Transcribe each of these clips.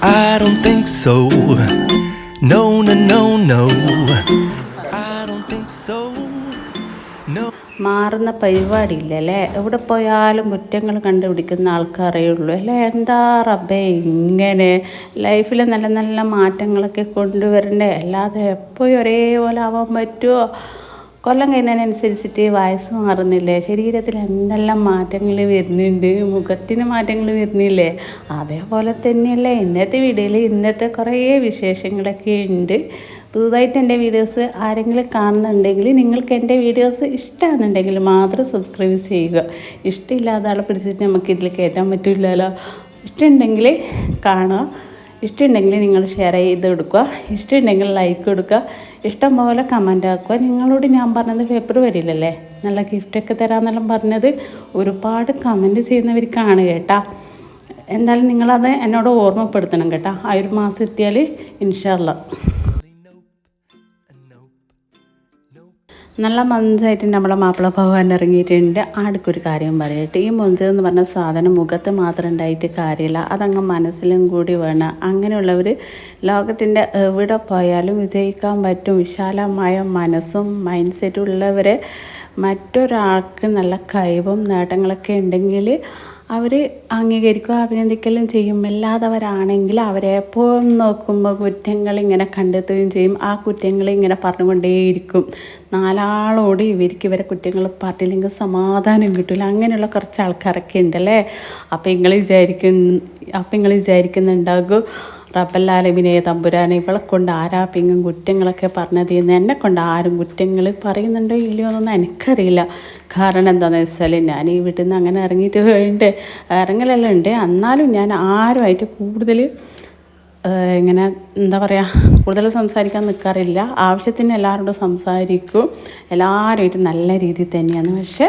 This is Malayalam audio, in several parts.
I don't think so. No, no, no, no. I don't think so. No. മാറുന്ന പരിപാടിയില്ല അല്ലേ എവിടെ പോയാലും കുറ്റങ്ങൾ കണ്ടുപിടിക്കുന്ന ആൾക്കാരേ ഉള്ളൂ അല്ലേ എന്താ റബ്ബേ ഇങ്ങനെ ലൈഫിൽ നല്ല നല്ല മാറ്റങ്ങളൊക്കെ കൊണ്ടുവരണ്ടേ അല്ലാതെ എപ്പോഴും ഒരേപോലെ ആവാൻ പറ്റുമോ കൊല്ലം കഴിഞ്ഞതിനനുസരിച്ചിട്ട് വയസ്സ് മാറുന്നില്ലേ? ശരീരത്തിൽ എന്തെല്ലാം മാറ്റങ്ങൾ വരുന്നുണ്ട്? മുഖത്തിന് മാറ്റങ്ങൾ വരുന്നില്ലേ? അതേപോലെ തന്നെയല്ലേ. ഇന്നത്തെ വീഡിയോയിൽ ഇന്നത്തെ കുറേ വിശേഷങ്ങളൊക്കെ ഉണ്ട്. പുതുതായിട്ട് എന്റെ വീഡിയോസ് ആരെങ്കിലും കാണുന്നുണ്ടെങ്കിൽ നിങ്ങൾക്ക് എന്റെ വീഡിയോസ് ഇഷ്ടമാണെന്നുണ്ടെങ്കിൽ മാത്രം സബ്സ്ക്രൈബ് ചെയ്യുക. ഇഷ്ടമില്ലാതെ ആളെ പിടിച്ചിട്ട് നമുക്ക് ഇതിൽ കയറ്റാൻ പറ്റില്ലല്ലോ. ഇഷ്ടമുണ്ടെങ്കിൽ കാണുക. ഇഷ്ടമുണ്ടെങ്കിൽ നിങ്ങൾ ഷെയർ ചെയ്ത് കൊടുക്കുക ഇഷ്ടമുണ്ടെങ്കിൽ ലൈക്ക് കൊടുക്കുക ഇഷ്ടം പോലെ കമന്റ് ആക്കുക. നിങ്ങളോട് ഞാൻ പറഞ്ഞത് പേപ്പർ വരില്ലല്ലേ? നല്ല ഗിഫ്റ്റൊക്കെ തരാമെന്നെല്ലാം പറഞ്ഞത് ഒരുപാട് കമന്റ് ചെയ്യുന്നവർക്കാണ് കേട്ടാ. എന്തായാലും നിങ്ങളത് എന്നോട് ഓർമ്മപ്പെടുത്തണം കേട്ടോ. ആ ഒരു മാസം എത്തിയാൽ ഇൻഷാല്ല നല്ല മഞ്ചായിട്ട് നമ്മളെ മാപ്പിള ഭഗവാൻ ഇറങ്ങിയിട്ടുണ്ട്. ആർക്കൊരു കാര്യം പറയട്ടെ. ഈ മൊഞ്ച് എന്ന് പറഞ്ഞ സാധനം മുഖത്ത് മാത്രം ഉണ്ടായിട്ട് കാര്യമില്ല. അതങ്ങ് മനസ്സിലും കൂടി വേണം. അങ്ങനെയുള്ളവർ ലോകത്തിന്റെ എവിടെ പോയാലും വിജയിക്കാൻ പറ്റും. വിശാലമായ മനസ്സും മൈൻഡ് സെറ്റും ഉള്ളവരെ മറ്റൊരാൾക്ക് നല്ല കഴിവും നേട്ടങ്ങളൊക്കെ ഉണ്ടെങ്കിൽ അവർ അംഗീകരിക്കുക അഭിനന്ദിക്കലും ചെയ്യും. അല്ലാതവരാണെങ്കിൽ അവരെ എപ്പോഴും നോക്കുമ്പോൾ കുറ്റങ്ങൾ ഇങ്ങനെ കണ്ടെത്തുകയും ചെയ്യും. ആ കുറ്റങ്ങൾ ഇങ്ങനെ പറഞ്ഞുകൊണ്ടേയിരിക്കും. നാലാളോട് ഇവർക്ക് ഇവരെ കുറ്റങ്ങൾ പറഞ്ഞില്ലെങ്കിൽ സമാധാനം കിട്ടില്ല അങ്ങനെയുള്ള കുറച്ച് ആൾക്കാരൊക്കെ ഉണ്ടല്ലേ? അപ്പം നിങ്ങൾ വിചാരിക്കുന്ന അപ്പം നിങ്ങൾ വിചാരിക്കുന്നുണ്ടാകും റബ്ബല്ലാലമിനെ തമ്പുരാനെ ഇവളെ കൊണ്ട് ആരാ പിങ്ങും കുറ്റങ്ങളൊക്കെ പറഞ്ഞത് എന്ന്? എന്നെ കൊണ്ട് ആരും കുറ്റങ്ങൾ പറയുന്നുണ്ടോ ഇല്ലയോ എന്നൊന്നും എനിക്കറിയില്ല. കാരണം എന്താണെന്ന് വെച്ചാൽ ഞാൻ ഈ വീട്ടിൽ നിന്ന് അങ്ങനെ ഇറങ്ങിയിട്ട് ഉണ്ട് ഇറങ്ങലെല്ലാം ഉണ്ട്. എന്നാലും ഞാൻ ആരുമായിട്ട് കൂടുതൽ ഇങ്ങനെ എന്താ പറയുക കൂടുതൽ സംസാരിക്കാൻ നിൽക്കാറില്ല ആവശ്യത്തിന് എല്ലാവരോടും സംസാരിക്കും. എല്ലാവരുമായിട്ട് നല്ല രീതിയിൽ തന്നെയാണ്. പക്ഷേ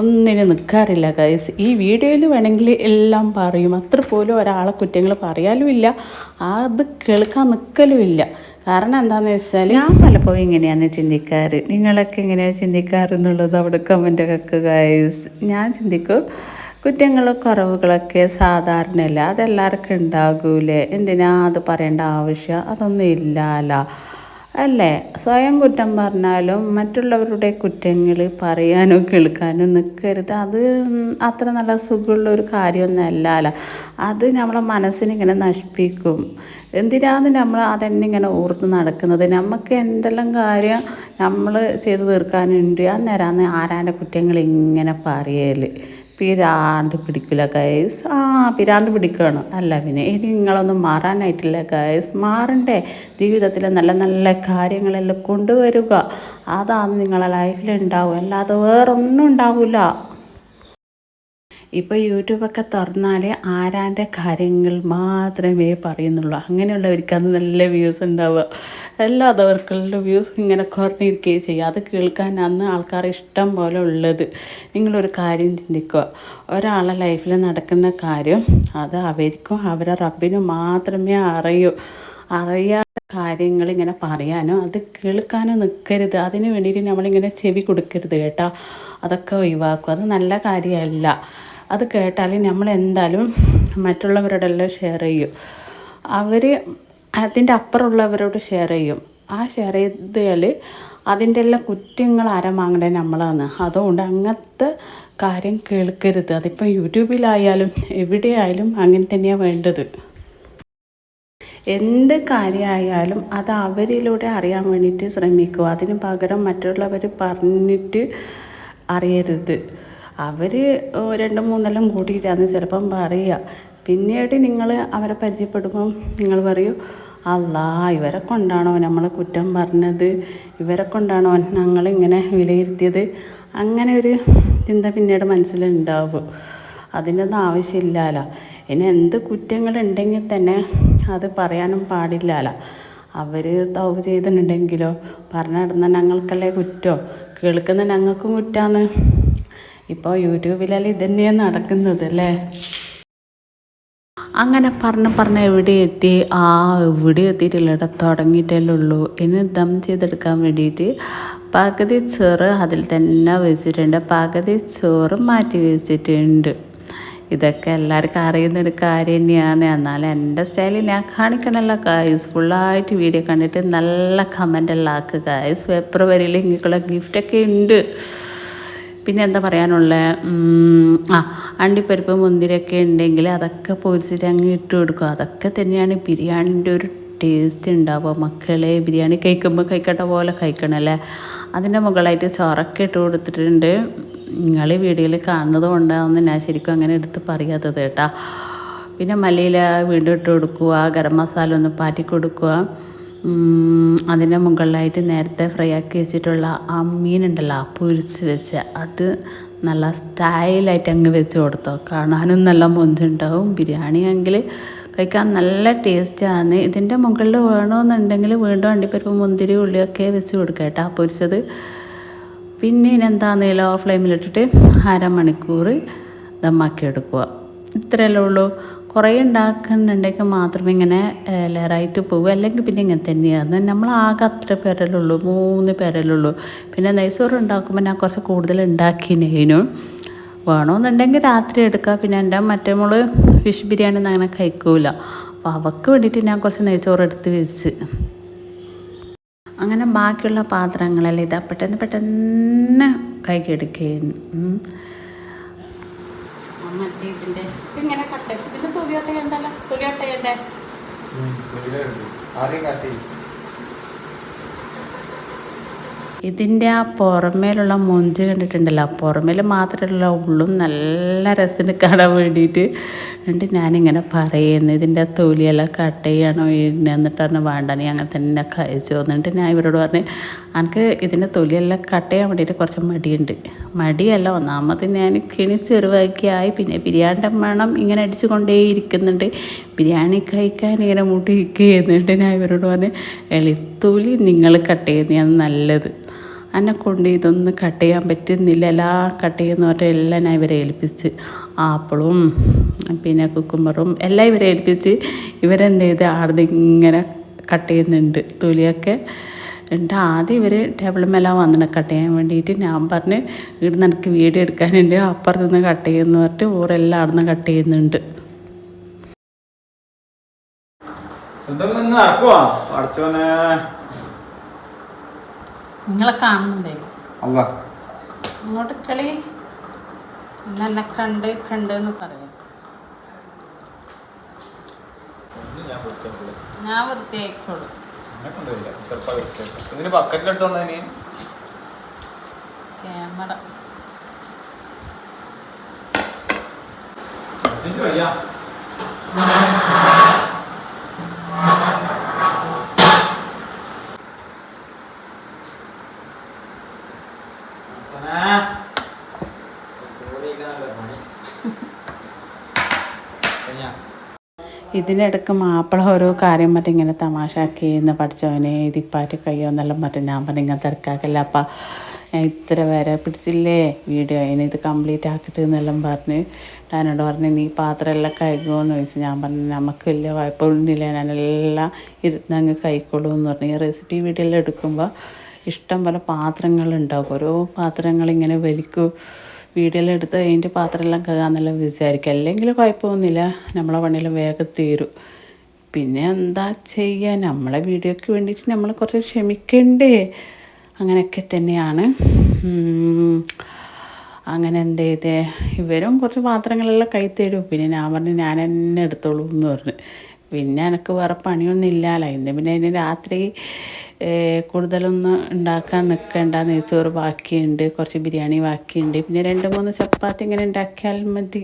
ഒന്നിനും നിൽക്കാറില്ല ഗൈസ് ഈ വീഡിയോയിൽ വേണമെങ്കിൽ എല്ലാം പറയും. അത്ര പോലും ഒരാളെ കുറ്റങ്ങൾ പറയാലും ഇല്ല. അത് കേൾക്കാൻ നിൽക്കലുമില്ല കാരണം എന്താണെന്ന് വെച്ചാൽ ഞാൻ പലപ്പോഴും ഇങ്ങനെയാണ് ചിന്തിക്കാറ്. നിങ്ങളൊക്കെ എങ്ങനെയാണ് ചിന്തിക്കാറ് എന്നുള്ളത് അവിടെ കമന്റ് ഒക്കെ ഗൈസ് ഞാൻ ചിന്തിക്കും കുറ്റങ്ങളും കുറവുകളൊക്കെ സാധാരണയല്ല. അതെല്ലാവർക്കും ഉണ്ടാകൂലേ? എന്തിനാ അത് പറയേണ്ട ആവശ്യം? അതൊന്നും ഇല്ലല്ലോ അല്ലേ? സ്വയം കുറ്റം പറഞ്ഞാലും മറ്റുള്ളവരുടെ കുറ്റങ്ങൾ പറയാനോ കേൾക്കാനോ നിൽക്കരുത് അത് അത്ര നല്ല സുഖമുള്ള ഒരു കാര്യമൊന്നുമല്ലല്ലോ അത് നമ്മളെ മനസ്സിനിങ്ങനെ നശിപ്പിക്കും. എന്തിനാണ് നമ്മൾ അതന്നെ ഇങ്ങനെ ഓർത്ത് നടക്കുന്നത്? നമുക്ക് എന്തെല്ലാം കാര്യം നമ്മൾ ചെയ്തു തീർക്കാനുണ്ട്? അന്നേരമാണ് ആരാന്റെ കുറ്റങ്ങൾ ഇങ്ങനെ പറയൽ പിരാണ്ട് പിടിക്കില്ല ഗൈസ് ആ പിരാണ്ട് പിടിക്കുകയാണ് അല്ല പിന്നെ ഇനി നിങ്ങളൊന്നും മാറാനായിട്ടില്ല ഗൈസ് മാറണ്ടേ. ജീവിതത്തിൽ നല്ല നല്ല കാര്യങ്ങളെല്ലാം കൊണ്ടുവരിക. അതാണ് നിങ്ങളെ ലൈഫിൽ ഉണ്ടാവുക. അല്ലാതെ വേറൊന്നും ഉണ്ടാവില്ല ഇപ്പോൾ യൂട്യൂബൊക്കെ തുറന്നാൽ ആരാന്റെ കാര്യങ്ങൾ മാത്രമേ പറയുന്നുള്ളൂ. അങ്ങനെയുള്ളവർക്ക് അത് നല്ല വ്യൂസ് ഉണ്ടാവുക. അല്ലാത്തവർക്കുള്ള വ്യൂസ് ഇങ്ങനെ കുറഞ്ഞിരിക്കുകയും ചെയ്യുക. അത് കേൾക്കാൻ അന്ന് ആൾക്കാർ ഇഷ്ടം പോലെ ഉള്ളത്. നിങ്ങളൊരു കാര്യം ചിന്തിക്കുക. ഒരാളെ ലൈഫിൽ നടക്കുന്ന കാര്യം അത് അവർക്കും അവരെ റബ്ബിനും മാത്രമേ അറിയൂ. അറിയാ കാര്യങ്ങൾ ഇങ്ങനെ പറയാനോ അത് കേൾക്കാനോ നിൽക്കരുത്. അതിന് വേണ്ടിയിട്ട് നമ്മളിങ്ങനെ ചെവി കൊടുക്കരുത് കേട്ടോ. അതൊക്കെ ഒഴിവാക്കും അത് നല്ല കാര്യമല്ല. അത് കേട്ടാൽ നമ്മൾ എന്തായാലും മറ്റുള്ളവരോടെല്ലാം ഷെയർ ചെയ്യും. അവർ അതിന്റെ അപ്പുറമുള്ളവരോട് ഷെയർ ചെയ്യും. ആ ഷെയർ ചെയ്താൽ അതിന്റെ എല്ലാം കുറ്റങ്ങൾ ആരാ വാങ്ങണേ നമ്മളാണ്. അതുകൊണ്ട് അങ്ങനത്തെ കാര്യം കേൾക്കരുത്. അതിപ്പോൾ യൂട്യൂബിലായാലും എവിടെയായാലും അങ്ങനെ തന്നെയാണ് വേണ്ടത്. എന്ത് കാര്യമായാലും അത് അവരിലൂടെ അറിയാൻ വേണ്ടിയിട്ട് ശ്രമിക്കുക അതിന് പകരം മറ്റുള്ളവർ പറഞ്ഞിട്ട് അറിയരുത്. അവർ രണ്ടും മൂന്നെല്ലാം കൂട്ടിയിട്ടാണ് ചിലപ്പം പറയുക പിന്നീട് നിങ്ങൾ അവരെ പരിചയപ്പെടുമ്പം നിങ്ങൾ പറയും അല്ലാ ഇവരെ കൊണ്ടാണോ നമ്മൾ കുറ്റം പറഞ്ഞത്. ഇവരെ കൊണ്ടാണോ ഞങ്ങളിങ്ങനെ വിലയിരുത്തിയത്. അങ്ങനെ ഒരു ചിന്ത പിന്നീട് മനസ്സിലുണ്ടാവും. അതിനൊന്നും ആവശ്യമില്ലല്ലോ ഇനി എന്ത് കുറ്റങ്ങളുണ്ടെങ്കിൽ തന്നെ അത് പറയാനും പാടില്ലല്ലോ അവർ തൗബ് ചെയ്തിട്ടുണ്ടെങ്കിലോ? പറഞ്ഞിടുന്ന ഞങ്ങൾക്കല്ലേ കുറ്റോ? കേൾക്കുന്ന ഞങ്ങൾക്കും കുറ്റാന്ന് ഇപ്പോൾ യൂട്യൂബിലെല്ലാം ഇതന്നെയാണ് നടക്കുന്നത് അല്ലേ അങ്ങനെ പറഞ്ഞ് പറഞ്ഞ് എവിടെ എത്തി? ആ എവിടെ എത്തിയിട്ടുള്ള ഇവിടെ തുടങ്ങിയിട്ടല്ലേ ഉള്ളൂ. ഇനി ദം ചെയ്തെടുക്കാൻ വേണ്ടിയിട്ട് പകുതി ചോറ് അതിൽ തന്നെ വെച്ചിട്ടുണ്ട്. പകുതി ചോറ് മാറ്റി വെച്ചിട്ടുണ്ട്. ഇതൊക്കെ എല്ലാവർക്കും അറിയുന്ന ഒരു കാര്യം തന്നെയാണ്. എന്നാലും എന്റെ സ്റ്റൈലിൽ ഞാൻ കാണിക്കണമല്ലോ ഗായ്സ് ഫുള്ളായിട്ട് വീഡിയോ കണ്ടിട്ട് നല്ല കമന്റ് എല്ലാം ആക്കുക ഗായ്സ് ഫെബ്രുവരിയിൽ ഇങ്ങനെയുള്ള ഗിഫ്റ്റൊക്കെ ഉണ്ട്. പിന്നെ എന്താ പറയാനുള്ള ആ അണ്ടിപ്പരിപ്പ് മുന്തിരിയൊക്കെ ഉണ്ടെങ്കിൽ അതൊക്കെ പൊരിച്ചിട്ട് അങ്ങ് ഇട്ട് കൊടുക്കും. അതൊക്കെ തന്നെയാണ് ബിരിയാണിന്റെ ഒരു ടേസ്റ്റ് ഉണ്ടാവുക. മക്കളെ ബിരിയാണി കഴിക്കുമ്പോൾ കഴിക്കട്ട പോലെ കഴിക്കണമല്ലേ അതിന്റെ മുകളായിട്ട് ചോറൊക്കെ ഇട്ട് കൊടുത്തിട്ടുണ്ട്. നിങ്ങൾ ഈ വീഡിയോയിൽ കാണുന്നത് കൊണ്ടാണെന്ന് ഞാൻ ശരിക്കും അങ്ങനെ എടുത്ത് പറയാത്തത് കേട്ടോ. പിന്നെ മല്ലിയില വീണ്ടും ഇട്ട് കൊടുക്കുക ഗരം മസാല ഒന്ന് പാറ്റി കൊടുക്കുക. അതിന്റെ മുകളിലായിട്ട് നേരത്തെ ഫ്രൈ ആക്കി വെച്ചിട്ടുള്ള ആ മീനുണ്ടല്ലോ പൊരിച്ച് വെച്ച അത് നല്ല സ്റ്റൈലായിട്ട് അങ്ങ് വെച്ച് കൊടുത്തോ. കാണാനും നല്ല മൊഞ്ചുണ്ടാവും ബിരിയാണി ആണെങ്കിൽ കഴിക്കാൻ നല്ല ടേസ്റ്റാണ് ഇതിന്റെ മുകളിൽ വേണമെന്നുണ്ടെങ്കിൽ വീണ്ടും അണ്ടിപ്പരിപ്പ് മുന്തിരി ഉള്ളിയൊക്കെ വെച്ച് കൊടുക്കുക കേട്ടോ പൊരിച്ചത്. പിന്നെ ഇനി ലോ ഫ്ലെയിമിലിട്ടിട്ട് അരമണിക്കൂർ ദമ്മാക്കി എടുക്കുക ഇത്രയല്ലേ ഉള്ളൂ. കുറേ ഉണ്ടാക്കുന്നുണ്ടെങ്കിൽ മാത്രമേ ഇങ്ങനെ ലെയറായിട്ട് പോകും അല്ലെങ്കിൽ പിന്നെ ഇങ്ങനെ തന്നെയാണ് നമ്മൾ ആകെ അത്ര പേരലുള്ളൂ മൂന്ന് പേരലുള്ളൂ പിന്നെ നെയ്സോറ് ഉണ്ടാക്കുമ്പോൾ ഞാൻ കുറച്ച് കൂടുതൽ ഉണ്ടാക്കിനേനു. വേണമെന്നുണ്ടെങ്കിൽ രാത്രി എടുക്കുക പിന്നെ എന്റെ മറ്റേ മോൾ ഫിഷ് ബിരിയാണി ഒന്നും അങ്ങനെ കഴിക്കൂല. അപ്പോൾ അവൾക്ക് വേണ്ടിയിട്ട് ഞാൻ കുറച്ച് നെയ്ച്ചോറ് എടുത്ത് വെച്ച്. അങ്ങനെ ബാക്കിയുള്ള പാത്രങ്ങളെല്ലാം ഇതാ പെട്ടെന്ന് പെട്ടെന്ന് കൈക്കെടുക്കുകയായിരുന്നു. മറ്റേ ഇതിന്റെ ഇതിങ്ങനെ കട്ട ഇതിന്റെ തൊലിയോട്ട ഉണ്ടല്ലോ തൊലിയോട്ട ഉണ്ട് ആദ്യം കത്തി ഇതിന്റെ ആ പുറമേലുള്ള മൊഞ്ച് കണ്ടിട്ടുണ്ടല്ലോ. പുറമേൽ മാത്രമല്ല ഉള്ളും നല്ല രസത്തിന് കാണാൻ വേണ്ടിയിട്ട്. എന്നിട്ട് ഞാനിങ്ങനെ പറയുന്നു ഇതിന്റെ തൊലിയെല്ലാം കട്ട് ചെയ്യണോ? എന്നിട്ട് വേണ്ട നീ അങ്ങനെ തന്നെ കഴിച്ചു. എന്നിട്ട് ഞാൻ ഇവരോട് പറഞ്ഞ് എനിക്ക് ഇതിന്റെ തൊലിയെല്ലാം കട്ട് ചെയ്യാൻ വേണ്ടിയിട്ട് കുറച്ച് മടിയുണ്ട്. മടിയല്ല ഒന്നാമത് ഞാൻ കിണി ചെറുവാക്കിയായി പിന്നെ ബിരിയാണിന്റെ മണം ഇങ്ങനെ അടിച്ചു കൊണ്ടേ ഇരിക്കുന്നുണ്ട്. ബിരിയാണി കഴിക്കാൻ ഇങ്ങനെ മുട്ടി എന്നിട്ട് ഞാൻ ഇവരോട് പറഞ്ഞ് എളിത്തൊലി നിങ്ങൾ കട്ട് ചെയ്യുന്നതാണ് നല്ലത്. എന്നെ കൊണ്ട് ഇതൊന്നും കട്ട് ചെയ്യാൻ പറ്റുന്നില്ല. എല്ലാം കട്ട് ചെയ്യുന്ന പറഞ്ഞാൽ എല്ലാം ഞാൻ ഇവരെ ഏൽപ്പിച്ച്. ആപ്പിളും പിന്നെ കുക്കുമ്പറും എല്ലാം ഇവരെ ഏൽപ്പിച്ച് ഇവരെന്ത് ചെയ്ത് ആടുന്ന് ഇങ്ങനെ കട്ട് ചെയ്യുന്നുണ്ട്. തൊലിയൊക്കെ എന്നിട്ട് ആദ്യം ഇവർ ടേബിൾ മേല വന്നിട്ട് കട്ട് ചെയ്യാൻ വേണ്ടിയിട്ട് ഞാൻ പറഞ്ഞ് ഇവിടുന്ന് എനിക്ക് വീഡിയോ എടുക്കാനുണ്ട്. അപ്പുറത്ത് നിന്ന് കട്ട് ചെയ്യുന്നു പറഞ്ഞിട്ട് ഓരെല്ലാം നിന്ന് കട്ട് ചെയ്യുന്നുണ്ട്. നിന്ന് നടക്കുവാ? അടച്ചോനെ നിങ്ങളെ കാണുന്നുണ്ടേ? അല്ല ഇങ്ങോട്ട് കളി. എന്നെ കണ്ട് കണ്ട് എന്ന് പറയാം. ഞാൻ വൃത്തിയായിക്കോളൂ ഇതിന് ബക്കറ്റിലിട്ട് വന്നതിന് ക്യാമറ. വയ്യ. ഇതിനിടക്ക് മാപ്പിള ഓരോ കാര്യം മറ്റും ഇങ്ങനെ തമാശാക്കി എന്ന് പഠിച്ചവനെ ഇതിപ്പാറ്റ് കയ്യോ എന്നെല്ലാം മറ്റേ ഞാൻ പറഞ്ഞു ഇങ്ങനെ തിരക്കാക്കല്ല. അപ്പ ഇത്ര വരെ പിടിച്ചില്ലേ? വീഡിയോ അതിന് ഇത് കംപ്ലീറ്റ് ആക്കിയിട്ട് എന്നെല്ലാം പറഞ്ഞ് ഞാനോട് പറഞ്ഞു നീ പാത്രമെല്ലാം കഴിക്കുമെന്ന് ചോദിച്ചു ഞാൻ പറഞ്ഞു നമുക്ക് വലിയ കുഴപ്പമൊന്നുമില്ല. ഞാനെല്ലാം ഇരുന്ന് അങ്ങ് കഴിക്കോളൂ എന്ന് പറഞ്ഞു. ഈ റെസിപ്പി വീഡിയോ എല്ലാം എടുക്കുമ്പോൾ ഇഷ്ടം പോലെ പാത്രങ്ങളുണ്ടാവും. ഓരോ പാത്രങ്ങളിങ്ങനെ വലിക്കും. വീഡിയോയിൽ എടുത്ത് അതിന്റെ പാത്രമെല്ലാം കഴുകാന്നെല്ലാം വിചാരിക്കുക. അല്ലെങ്കിൽ കുഴപ്പമൊന്നുമില്ല. നമ്മളെ പണിയെല്ലാം വേഗം തീരും. പിന്നെ എന്താ ചെയ്യുക? നമ്മളെ വീഡിയോയ്ക്ക് വേണ്ടിയിട്ട് നമ്മൾ കുറച്ച് ക്ഷമിക്കണ്ടേ? അങ്ങനെയൊക്കെ തന്നെയാണ്. അങ്ങനെ എന്ത് ഇത് ഇവരും കുറച്ച് പാത്രങ്ങളെല്ലാം കൈ തരും. പിന്നെ ഞാൻ പറഞ്ഞു ഞാൻ തന്നെ എടുത്തോളൂ എന്ന് പറഞ്ഞു. പിന്നെ എനിക്ക് വേറെ പണിയൊന്നും ഇല്ലല്ലോ ഇന്ന് പിന്നെ അതിന് രാത്രി കൂടുതലൊന്നും ഉണ്ടാക്കാൻ നിൽക്കണ്ട നെയ്ച്ചോറ് ബാക്കിയുണ്ട്. കുറച്ച് ബിരിയാണി ബാക്കിയുണ്ട്. പിന്നെ രണ്ട് മൂന്ന് ചപ്പാത്തി ഇങ്ങനെ ഉണ്ടാക്കിയാൽ മതി.